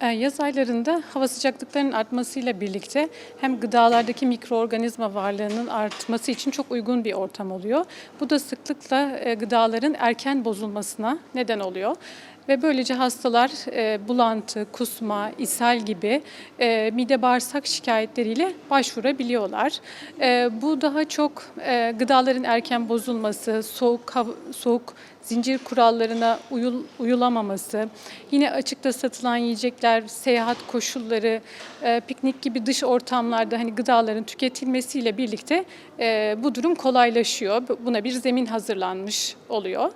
E, Yaz aylarında hava sıcaklıklarının artmasıyla birlikte hem gıdalardaki mikroorganizma varlığının artması için çok uygun bir ortam oluyor. Bu da sıklıkla e, gıdaların erken bozulmasına neden oluyor. Ve böylece hastalar e, bulantı, kusma, ishal gibi mide bağırsak şikayetleriyle başvurabiliyorlar. Bu daha çok gıdaların erken bozulması, soğuk soğuk zincir kurallarına uyul, uyulamaması, yine açıkta satılan yiyecekler, seyahat koşulları, e, piknik gibi dış ortamlarda hani gıdaların tüketilmesiyle birlikte e, bu durum kolaylaşıyor. Bu- Buna bir zemin hazırlanmış oluyor.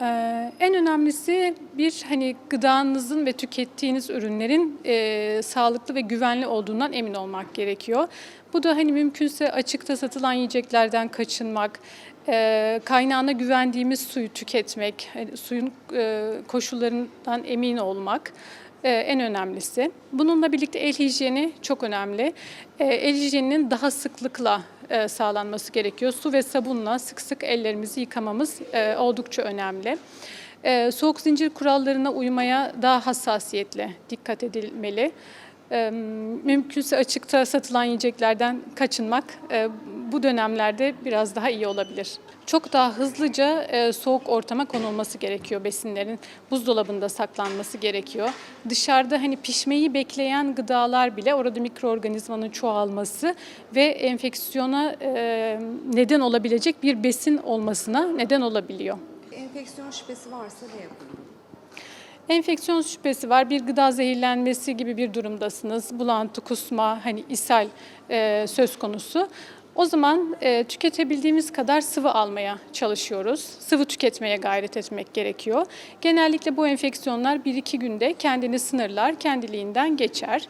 Ee, en önemlisi bir hani gıdanızın ve tükettiğiniz ürünlerin e, sağlıklı ve güvenli olduğundan emin olmak gerekiyor. Bu da hani mümkünse açıkta satılan yiyeceklerden kaçınmak, e, kaynağına güvendiğimiz suyu tüketmek, hani suyun e, koşullarından emin olmak en önemlisi. Bununla birlikte el hijyeni çok önemli. E, el hijyeninin daha sıklıkla e, sağlanması gerekiyor. Su ve sabunla sık sık ellerimizi yıkamamız e, oldukça önemli. E, Soğuk zincir kurallarına uymaya daha hassasiyetle dikkat edilmeli. Mümkünse açıkta satılan yiyeceklerden kaçınmak e, bu dönemlerde biraz daha iyi olabilir. Çok daha hızlıca e, soğuk ortama konulması gerekiyor besinlerin. Buzdolabında saklanması gerekiyor. Dışarıda hani pişmeyi bekleyen gıdalar bile orada mikroorganizmanın çoğalması ve enfeksiyona e, neden olabilecek bir besin olmasına neden olabiliyor. Enfeksiyon şüphesi varsa ne yapılır? Enfeksiyon şüphesi var, bir gıda zehirlenmesi gibi bir durumdasınız. Bulantı, kusma, hani ishal e, söz konusu. O zaman e, tüketebildiğimiz kadar sıvı almaya çalışıyoruz. Sıvı tüketmeye gayret etmek gerekiyor. Genellikle bu enfeksiyonlar 1-2 günde kendini sınırlar, kendiliğinden geçer.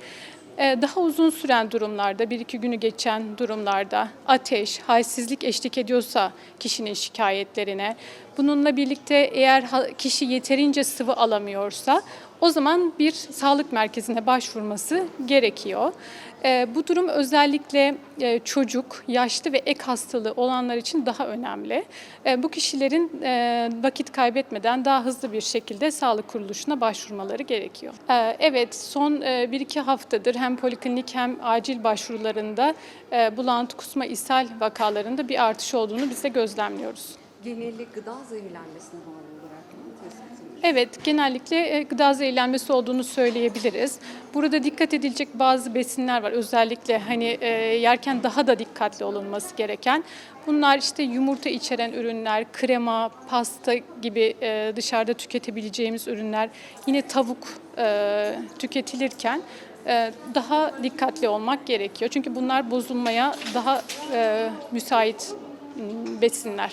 E, Daha uzun süren durumlarda, 1-2 günü geçen durumlarda ateş, halsizlik eşlik ediyorsa kişinin şikayetlerine, bununla birlikte eğer kişi yeterince sıvı alamıyorsa o zaman bir sağlık merkezine başvurması gerekiyor. E, Bu durum özellikle e, çocuk, yaşlı ve ek hastalığı olanlar için daha önemli. E, Bu kişilerin e, vakit kaybetmeden daha hızlı bir şekilde sağlık kuruluşuna başvurmaları gerekiyor. E, Evet, son 1-2 haftadır hem poliklinik hem acil başvurularında e, bulantı, kusma, ishal vakalarında bir artış olduğunu biz de gözlemliyoruz. Geneli gıda zehirlenmesine bağlı Evet, genellikle e, gıda zehirlenmesi olduğunu söyleyebiliriz. Burada dikkat edilecek bazı besinler var. Özellikle hani e, yerken daha da dikkatli olunması gereken. Bunlar işte yumurta içeren ürünler, krema, pasta gibi e, dışarıda tüketebileceğimiz ürünler. Yine tavuk tüketilirken daha dikkatli olmak gerekiyor. Çünkü bunlar bozulmaya daha müsait besinler.